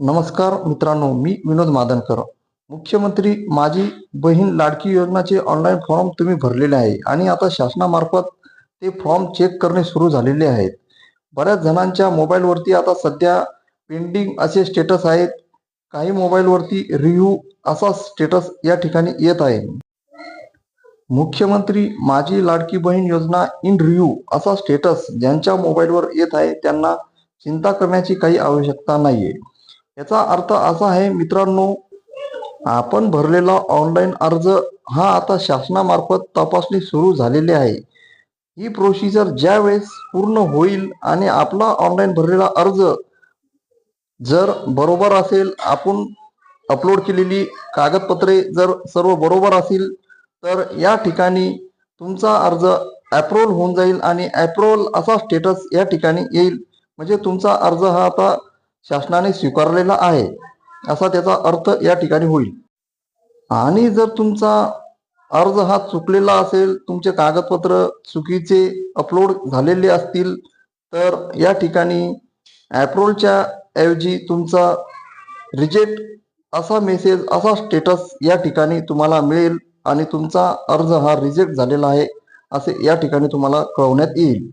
नमस्कार मित्रांनो मी विनोद मादनकर. मुख्यमंत्री माझी बहीण लाडकी योजनाचे ऑनलाईन फॉर्म तुम्ही भरलेले आहे आणि आता शासनामार्फत ते फॉर्म चेक करणे सुरू झालेले आहेत. बऱ्याच जणांच्या मोबाईलवरती आता सध्या पेंडिंग असे स्टेटस आहेत. काही मोबाईलवरती रिव्ह्यू असा स्टेटस या ठिकाणी येत आहे. मुख्यमंत्री माझी लाडकी बहीण योजना इन रिव्ह्यू असा स्टेटस ज्यांच्या मोबाईलवर येत आहे त्यांना चिंता करण्याची काही आवश्यकता नाहीये. याचा अर्थ असा आहे मित्रांनो आपण भरलेला ऑनलाईन अर्ज हा आता शासनामार्फत तपासणी सुरू झालेली आहे. ही प्रोसिजर ज्या वेळेस पूर्ण होईल आणि आपला ऑनलाईन भरलेला अर्ज जर बरोबर असेल आपण अपलोड केलेली कागदपत्रे जर सर्व बरोबर असतील तर या ठिकाणी तुमचा अर्ज अप्रूव्ह होऊन जाईल आणि अप्रूव्हल असा स्टेटस या ठिकाणी येईल. म्हणजे तुमचा अर्ज हा आता शासनाने स्वीकारलेला आहे असा त्याचा अर्थ या ठिकाणी होईल. आणि जर तुमचा अर्ज हा चुकलेला असेल तुमचे कागदपत्र चुकीचे अपलोड झालेले असतील तर या ठिकाणी ॲप्रोलच्या ऐवजी तुमचा रिजेक्ट असा मेसेज असा स्टेटस या ठिकाणी तुम्हाला मिळेल आणि तुमचा अर्ज हा रिजेक्ट झालेला आहे असे या ठिकाणी तुम्हाला कळवण्यात येईल.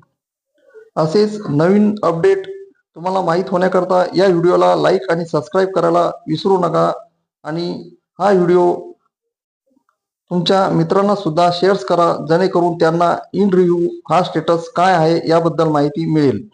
असेच नवीन अपडेट तुम्हाला माहीत होण्याकरता या व्हिडिओला लाईक आणि सबस्क्राईब करायला विसरू नका. आणि हा व्हिडिओ तुमच्या मित्रांना सुद्धा शेअर्स करा जेणेकरून त्यांना इन रिव्ह्यू हा स्टेटस काय आहे याबद्दल माहिती मिळेल.